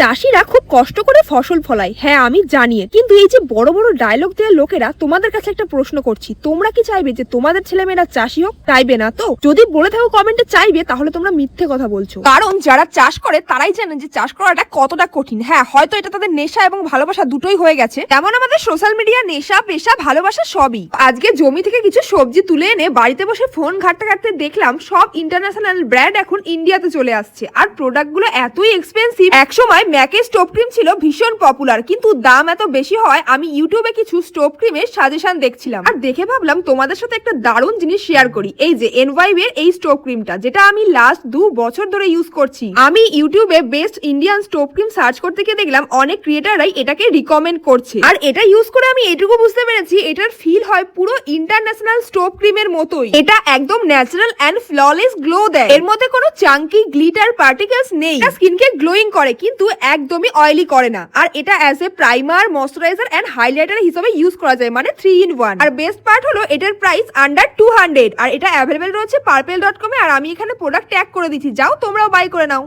চাষিরা খুব কষ্ট করে ফসল ফলায়। হ্যাঁ আমি জানি। কিন্তু এই যে বড় বড় ডায়লগ দেওয়া লোকেরা তোমাদের কাছে একটা প্রশ্ন করছি। তোমরা কি চাইবে যে তোমাদের ছেলেমেয়েরা চাষি হোক? চাইবে না তো? যদি বলে থাকো কমেন্টে চাইবে, তাহলে তোমরা মিথ্যে কথা বলছো। কারণ যারা চাষ করে, তারাই জানে যে চাষ করাটা কতটা কঠিন। হ্যাঁ হয়তো এটা তাদের নেশা এবং ভালোবাসা দুটোই হয়ে গেছে। তেমন আমাদের সোশ্যাল মিডিয়া নেশা, পেশা, ভালোবাসা সবই। আজকে জমি থেকে কিছু সবজি তুলে এনে বাড়িতে বসে ফোন ঘাটতে ঘাটতে দেখলাম, সব ইন্টারন্যাশনাল ব্র্যান্ড এখন ইন্ডিয়াতে চলে আসছে। আর প্রোডাক্টগুলো এতই এক্সপেন্সিভ একসময় ম্যাকের স্টোভ ক্রিম ছিল ভীষণ পপুলার কিন্তু দাম এত বেশি হয় আমি ইউটিউবে কিছু স্টোভ ক্রিমের সাজেশন দেখছিলাম। আর দেখে ভাবলাম তোমাদের সাথে একটা দারুণ জিনিস শেয়ার করি। এই যে এনভাইভ এর এই স্টোভ ক্রিমটা, যেটা আমি লাস্ট দু বছর ধরে ইউজ করছি। আমি ইউটিউবে best Indian stove cream search করতে গিয়ে দেখলাম অনেক ক্রিয়েটাররাই এটাকে রিকমেন্ড করছে। আর এটা ইউজ করে আমি এটুকু বুঝতে পেরেছি, এটার ফিল হয় পুরো ইন্টারন্যাশনাল স্টোভ ক্রিমের মতোই। এটা একদম ন্যাচারাল এন্ড ফ্ললেস গ্লো দেয়। এর মধ্যে কোনো চাঙ্কি গ্লিটার পার্টিকেলস নেই। স্কিনকে গ্লোয়িং করে, কিন্তু একদমই অয়েলি করে না। আর এটা as a primer moisturiser and highlighter হিসেবে ইউজ করা যায় মানে থ্রি ইন ওয়ান আর বেস্ট পার্ট হলো এটার প্রাইস আন্ডার টু হান্ড্রেড আর এটা অ্যাভেলেবেল রয়েছে পার্পেল ডট কমে আর আমি এখানে প্রোডাক্ট ট্যাগ করে দিচ্ছি। যাও তোমরাও বাই করে নাও।